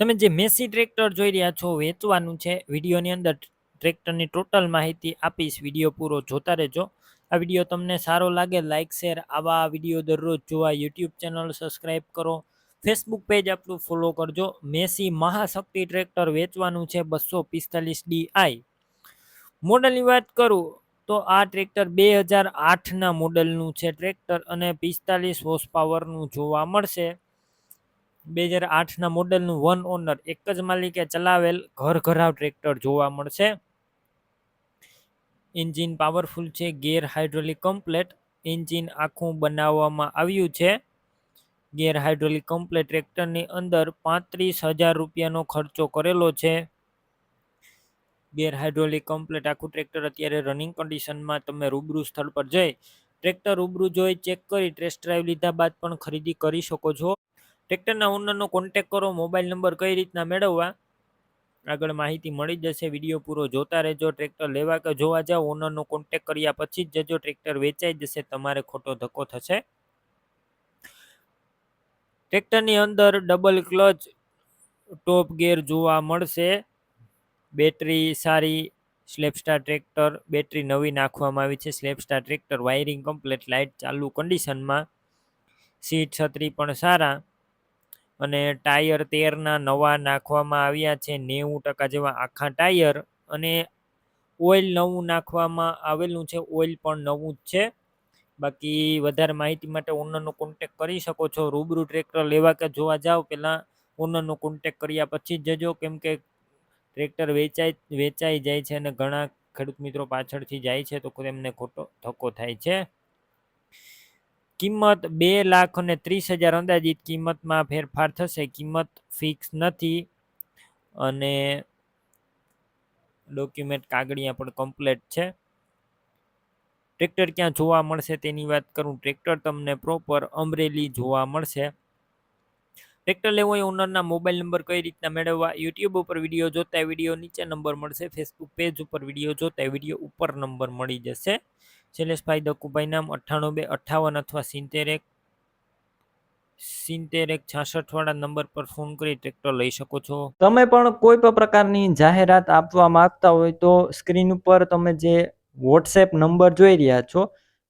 તમે જે Massey tractor જોઈ રહ્યા છો, વેચવાનું છે. વિડીયોની અંદર ટ્રેક્ટરની ટોટલ માહિતી આપીશ. વીડિયો પૂરો જોતા રહેજો. આ વીડિયો તમને સારો લાગે લાઇક શેર આવા વીડિયો દરરોજ જોવા યુટ્યુબ ચેનલ સબસ્ક્રાઈબ કરો. ફેસબુક પેજ આપણું ફોલો કરજો. મેસી મહાશક્તિ ટ્રેક્ટર વેચવાનું છે બસો પિસ્તાલીસ ડી આઈ. મોડલની વાત કરું તો આ ટ્રેક્ટર બે હજાર આઠના મોડલનું છે ટ્રેક્ટર અને પિસ્તાલીસ હોર્સ પાવરનું જોવા મળશે. બે હજાર આઠના મોડેલનું વન ઓનર એક જ માલિકે ચલાવેલ ઘર ઘરાવ ટ્રેક્ટર જોવા મળશે. એન્જિન પાવરફુલ છે, ગેર હાઇડ્રોલિક કમ્પ્લેટ, એન્જિન આખું બનાવવામાં આવ્યું છે. ગેર હાઇડ્રોલિક કમ્પ્લેટ ટ્રેક્ટરની અંદર પાંત્રીસ હજાર રૂપિયાનો ખર્ચો કરેલો છે. ગેર હાઇડ્રોલિક કમ્પ્લેટ આખું ટ્રેક્ટર અત્યારે રનિંગ કન્ડિશનમાં તમે રૂબરૂ સ્થળ પર જઈ, ટ્રેક્ટર રૂબરૂ જોઈ ચેક કરી ટેસ્ટ ડ્રાઈવ લીધા બાદ પણ ખરીદી કરી શકો છો. ટ્રેક્ટરના ઓનરનો કોન્ટેક કરો મોબાઈલ નંબર કઈ રીતના મેળવવા? આગળ માહિતી મળી જશે, વીડિયો પૂરો જોતા રહેજો, ટ્રેક્ટર લેવા કે જોવા જાઓ ઓનરનો કોન્ટેક કર્યા પછી જ જજો, ટ્રેક્ટર વેચાઈ જશે, તમારે ખોટો ધક્કો થશે. ટ્રેક્ટરની અંદર ડબલ ક્લચ ટોપ ગેર જોવા મળશે. બેટરી સારી સ્લેપસ્ટાર ટ્રેક્ટર બેટરી નવી નાખવામાં આવી છે સ્લેપસ્ટાર ટ્રેક્ટર વાયરિંગ કમ્પ્લેટ લાઇટ ચાલુ કન્ડિશનમાં સીટ છત્રી પણ સારા. અને ટાયર તેરના નવા નાખવામાં આવ્યા છે, નેવું ટકા જેવા આખા ટાયર અને ઓઇલ નવું નાખવામાં આવેલું છે, ઓઇલ પણ નવું જ છે. બાકી વધારે માહિતી માટે ઓનરનો કોન્ટેક કરી શકો છો, રૂબરૂ ટ્રેક્ટર લેવા કે જોવા જાઓ પહેલાં ઓનરનો કોન્ટેક કર્યા પછી જ જજો, કેમ કે ટ્રેક્ટર વેચાઈ વેચાઈ જાય છે અને ઘણા ખેડૂત મિત્રો પાછળથી જાય છે, તો તેમને ખોટો ધક્કો થાય છે. કિંમત બે લાખ અને ત્રીસ હજાર અંદાજિત કિંમતમાં ફેરફાર થશે. કિંમત ફિક્સ નથી અને ડોક્યુમેન્ટ કાગળિયા પણ કમ્પ્લેટ છે. ટ્રેક્ટર ક્યાં જોવા મળશે તેની વાત કરું. ટ્રેક્ટર તમને પ્રોપર અમરેલી જોવા મળશે. ટ્રેક્ટર લેવો હોય ઓનરના મોબાઈલ નંબર કઈ રીતના મેળવવા યુટ્યુબ ઉપર વીડિયો જોતા વીડિયો નીચે નંબર મળશે ફેસબુક પેજ ઉપર વીડિયો જોતા વીડિયો ઉપર નંબર મળી જશે. શૈલેષભાઈ દકુભાઈ નામ અઠ્ઠાણું બે અઠ્ઠાવન અથવા સિત્તેર એક સિત્તેર એક છાસઠવાળા નંબર પર ફોન કરી ટ્રેક્ટર લઈ શકો છો. તમે પણ કોઈ પણ પ્રકારની જાહેરાત આપવા માંગતા હોય તો સ્ક્રીન ઉપર તમે જે વોટ્સએપ નંબર જોઈ રહ્યા છો